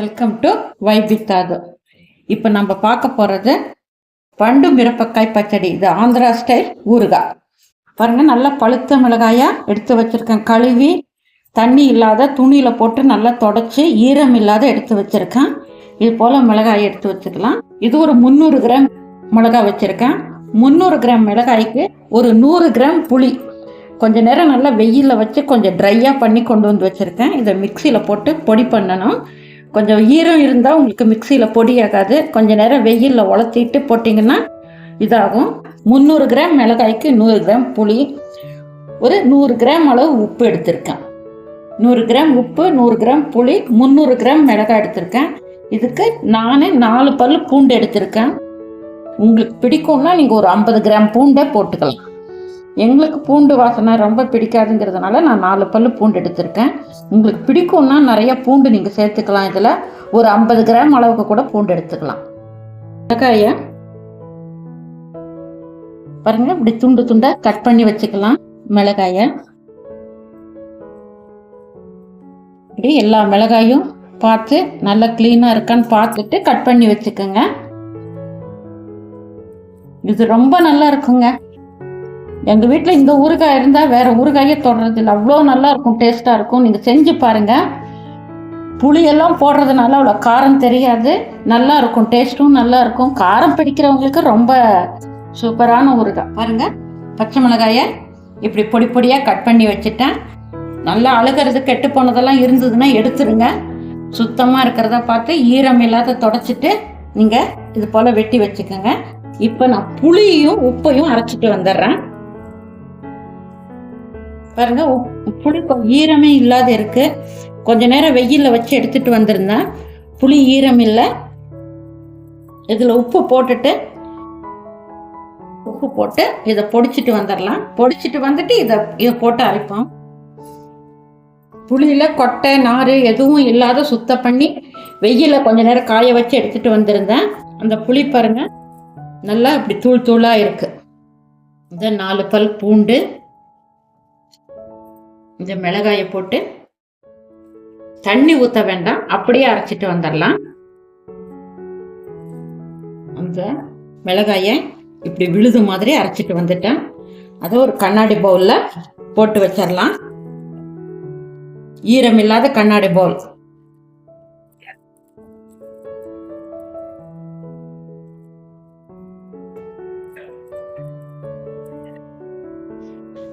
Welcome to வைபித்தாது இப்போ நம்ம பார்க்க போகிறது பண்டு மிரப்பக்காய் பச்சடி. இது ஆந்திரா ஸ்டைல் ஊறுகாய் பாருங்கள் நல்லா பழுத்த மிளகாயாக எடுத்து வச்சுருக்கேன். கழுவி தண்ணி இல்லாத துணியில் போட்டு நல்லா தொடச்சி ஈரம் இல்லாத எடுத்து வச்சுருக்கேன். இது போல் மிளகாய் எடுத்து வச்சுக்கலாம். இது ஒரு முந்நூறு கிராம் மிளகாய் வச்சுருக்கேன். முந்நூறு கிராம் மிளகாய்க்கு ஒரு நூறு கிராம் புளி. கொஞ்சம் நேரம் நல்லா வெயிலில் வச்சு கொஞ்சம் ட்ரையாக பண்ணி கொண்டு வந்து வச்சுருக்கேன். இதை மிக்சியில் போட்டு பொடி பண்ணணும். கொஞ்சம் ஈரம் இருந்தால் உங்களுக்கு மிக்சியில் பொடி ஆகாது. கொஞ்ச நேரம் வெயிலில் உலத்திட்டு போட்டிங்கன்னா இதாகும். முந்நூறு கிராம் மிளகாய்க்கு நூறு கிராம் புளி ஒரு நூறு கிராம் அளவு உப்பு எடுத்திருக்கேன். நூறு கிராம் உப்பு நூறு கிராம் புளி முந்நூறு கிராம் மிளகாய் எடுத்திருக்கேன். இதுக்கு நான் நாலு பல் பூண்டு எடுத்திருக்கேன். உங்களுக்கு பிடிக்கும்னா நீங்கள் ஒரு ஐம்பது கிராம் பூண்டே போட்டுக்கலாம். எங்களுக்கு பூண்டு வாசனை ரொம்ப பிடிக்காதுங்கிறதுனால நான் நாலு பல் பூண்டு எடுத்திருக்கேன். உங்களுக்கு பிடிக்கும்னா நிறைய பூண்டு நீங்கள் சேர்த்துக்கலாம். இதில் ஒரு ஐம்பது கிராம் அளவுக்கு கூட பூண்டு எடுத்துக்கலாம். மிளகாயை பாருங்க இப்படி துண்டு துண்டா கட் பண்ணி வச்சுக்கலாம். மிளகாயை. இப்படி எல்லா மிளகாயும் பார்த்து நல்லா க்ளீனாக இருக்கான்னு பார்த்துட்டு கட் பண்ணி வச்சுக்கோங்க. இது ரொம்ப நல்லா இருக்குங்க. எங்க வீட்டில் இந்த ஊறுகாய் இருந்தால் வேற ஊறுகாயே தொடறது இல்லை அவ்வளோ நல்லா இருக்கும் டேஸ்டா இருக்கும். நீங்க செஞ்சு பாருங்க. புளியெல்லாம் போடுறதுனால அவ்வளோ காரம் தெரியாது. நல்லா இருக்கும் டேஸ்ட்டும் நல்லா இருக்கும் காரம் பிடிக்கிறவங்களுக்கு ரொம்ப சூப்பரான ஊறுகாய். பாருங்க பச்சை மிளகாயை இப்படி பொடி பொடியாக கட் பண்ணி வச்சுட்டேன். நல்லா அழுகிறது கெட்டு போனதெல்லாம் இருந்ததுன்னா எடுத்துருங்க. சுத்தமாக இருக்கிறத பார்த்து ஈரம் இல்லாத தொடச்சிட்டு நீங்கள் இது போல் வெட்டி வச்சுக்கோங்க. இப்போ நான் புளியும் உப்பையும் அரைச்சிட்டு வந்துடுறேன். பாருங்க புளி ஈரமே இல்லாத இருக்கு. கொஞ்ச நேரம் வெயிலில் வச்சு எடுத்துட்டு வந்திருந்தேன் புளி ஈரம் இல்லை. இதில் உப்பு போட்டுட்டு உப்பு போட்டு இதை பொடிச்சிட்டு வந்துடலாம் பொடிச்சிட்டு வந்துட்டு இதை இதை போட்டு அரைப்போம். புளியில் கொட்டை நார் எதுவும் இல்லாத சுத்தம் பண்ணி வெயிலில் கொஞ்ச நேரம் காய வச்சு எடுத்துட்டு வந்திருந்தேன். அந்த புளி பாருங்கள் நல்லா இப்படி தூள் தூளாக இருக்குது இந்த நாலு பல் பூண்டு இந்த மிளகாயை போட்டு தண்ணி ஊற்ற வேண்டாம் அப்படியே அரைச்சிட்டு வந்துடலாம். அந்த மிளகாயை இப்படி விழுது மாதிரி அரைச்சிட்டு வந்துட்டேன். அதை ஒரு கண்ணாடி பவுலில் போட்டு வச்சிடலாம். ஈரம் இல்லாத கண்ணாடி பவுல்.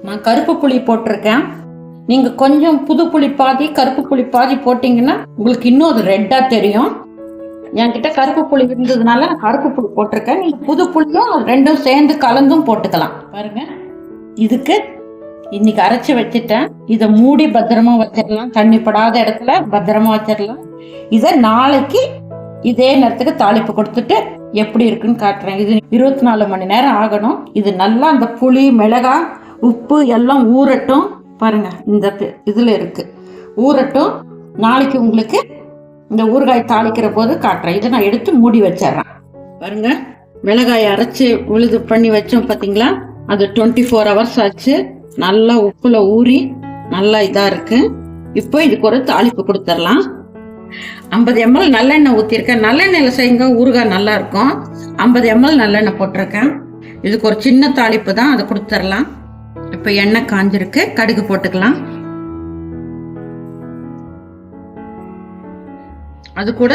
நான் கருப்பு புளி போட்டிருக்கேன். நீங்க கொஞ்சம் புது புளி பாதி கருப்பு புளி பாதி போட்டீங்கன்னா உங்களுக்கு இன்னும் அது ரெட்டா தெரியும். என்கிட்ட கருப்பு புளி இருந்ததுனால நான் கருப்பு புளி போட்டிருக்கேன். நீங்க புது புளியும் ரெண்டும் சேர்ந்து கலந்தும் போட்டுக்கலாம். பாருங்க. இதுக்கு இன்னைக்கு அரைச்சி வச்சுட்டேன். இதை மூடி பத்திரமா வச்சிடலாம். தண்ணி படாத இடத்துல பத்திரமா வச்சிடலாம். இதை நாளைக்கு இதே நேரத்துக்கு தாளிப்பு கொடுத்துட்டு எப்படி இருக்குன்னு காட்டுறேன். இது இருபத்தி நாலு மணி நேரம் ஆகணும். இது நல்லா அந்த புளி மிளகாய் உப்பு எல்லாம் ஊறட்டும். பாருங்க இந்த இதில் இதுல இருக்கு. ஊறட்டும். நாளைக்கு உங்களுக்கு இந்த ஊறுகாய் தாளிக்கிற போது காட்டுறேன். இதை நான் எடுத்து மூடி வச்சிடுறேன். பாருங்க மிளகாய் அரைச்சி உழுது பண்ணி வச்சோம் பார்த்தீங்களா அது டுவெண்ட்டி ஃபோர் ஹவர்ஸ் ஆச்சு. நல்லா உப்புல ஊறி நல்லா இதாக இருக்கு. இப்போ இதுக்கு ஒரு தாளிப்பு கொடுத்துடலாம். ஐம்பது எம்எல் நல்லெண்ணெய் ஊற்றிருக்கேன் நல்லெண்ணெயில் செய்யுங்க ஊறுகாய் நல்லா இருக்கும். ஐம்பது எம்எல் நல்லெண்ணெய் போட்டிருக்கேன். இதுக்கு ஒரு சின்ன தாளிப்பு தான் அதை கொடுத்துடலாம். இப்போ எண்ணெய் காஞ்சிருக்கு கடுகு போட்டுக்கலாம். அது கூட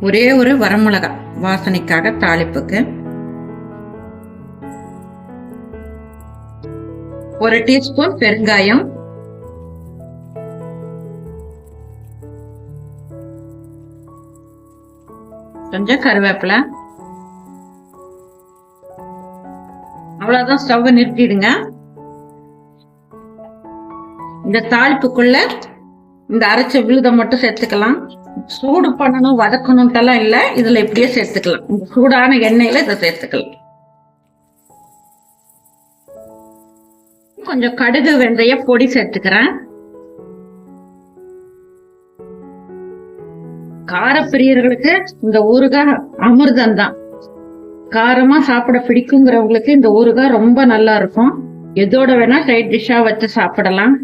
ஒரே ஒரு வரமிளகாய் வாசனைக்காக தாளிப்புக்கு. ஒரு டீஸ்பூன் பெருங்காயம். கொஞ்சம் கருவேப்பிலை. அவ்வளோதான் ஸ்டவ்வை நிறுத்திடுங்க. இந்த தாளிப்புக்குள்ள இந்த அரைச்ச விழுதை மட்டும் சேர்த்துக்கலாம். சூடு பண்ணணும் வதக்கணும்ட்டெல்லாம் இல்லை. இதுல இப்படியே சேர்த்துக்கலாம். இந்த சூடான எண்ணெயில இதை சேர்த்துக்கலாம். கொஞ்சம் கடுகு வெந்தய பொடி சேர்த்துக்கிறேன். காரப்பிரியர்களுக்கு இந்த ஊறுகாய் அமிர்தம் தான். காரமா சாப்பிட பிடிக்குங்கிறவங்களுக்கு இந்த ஊறுகாய் ரொம்ப நல்லா இருக்கும். எதோட வேணா சைட் டிஷ்ஷா வச்சு சாப்பிடலாம்.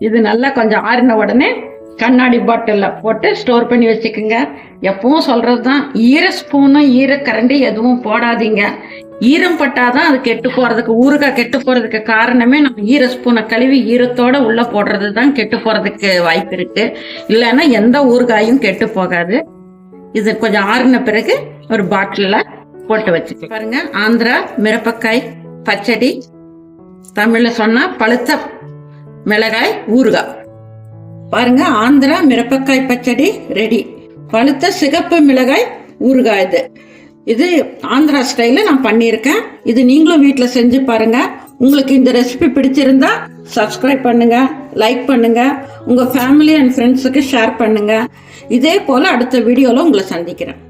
இது நல்லா கொஞ்சம் ஆறின உடனே கண்ணாடி பாட்டிலில் போட்டு ஸ்டோர் பண்ணி வச்சுக்கோங்க. எப்பவும் சொல்கிறது தான் ஈர ஸ்பூனும் ஈர எதுவும் போடாதீங்க. ஈரம் பட்டாதான் அது கெட்டு போகிறதுக்கு ஊறுகாய் கெட்டு போகிறதுக்கு காரணமே நம்ம ஈர ஸ்பூனை கழுவி ஈரத்தோடு உள்ளே போடுறது தான் கெட்டு போகிறதுக்கு வாய்ப்பு இருக்குது இல்லைன்னா எந்த ஊறுகாயும் கெட்டு போகாது. இது கொஞ்சம் ஆறின பிறகு ஒரு பாட்டிலில் போட்டு வச்சுக்க பாருங்க ஆந்திரா மிரப்பக்காய் பச்சடி தமிழில் சொன்னால் பழுத்த மிளகாய் ஊறுகாய். பாருங்க ஆந்திரா மிரப்பக்காய் பச்சடி ரெடி பழுத்த சிகப்பு மிளகாய் ஊறுகாய் இது. இது ஆந்திரா ஸ்டைலில் நான் பண்ணியிருக்கேன். இது நீங்களும் வீட்டில் செஞ்சு பாருங்க. உங்களுக்கு இந்த ரெசிபி பிடிச்சிருந்தா சப்ஸ்கிரைப் பண்ணுங்க லைக் பண்ணுங்க. உங்க ஃபேமிலி அண்ட் ஃப்ரெண்ட்ஸுக்கு ஷேர் பண்ணுங்க. இதே போல அடுத்த வீடியோவில் உங்களை சந்திக்கிறேன்.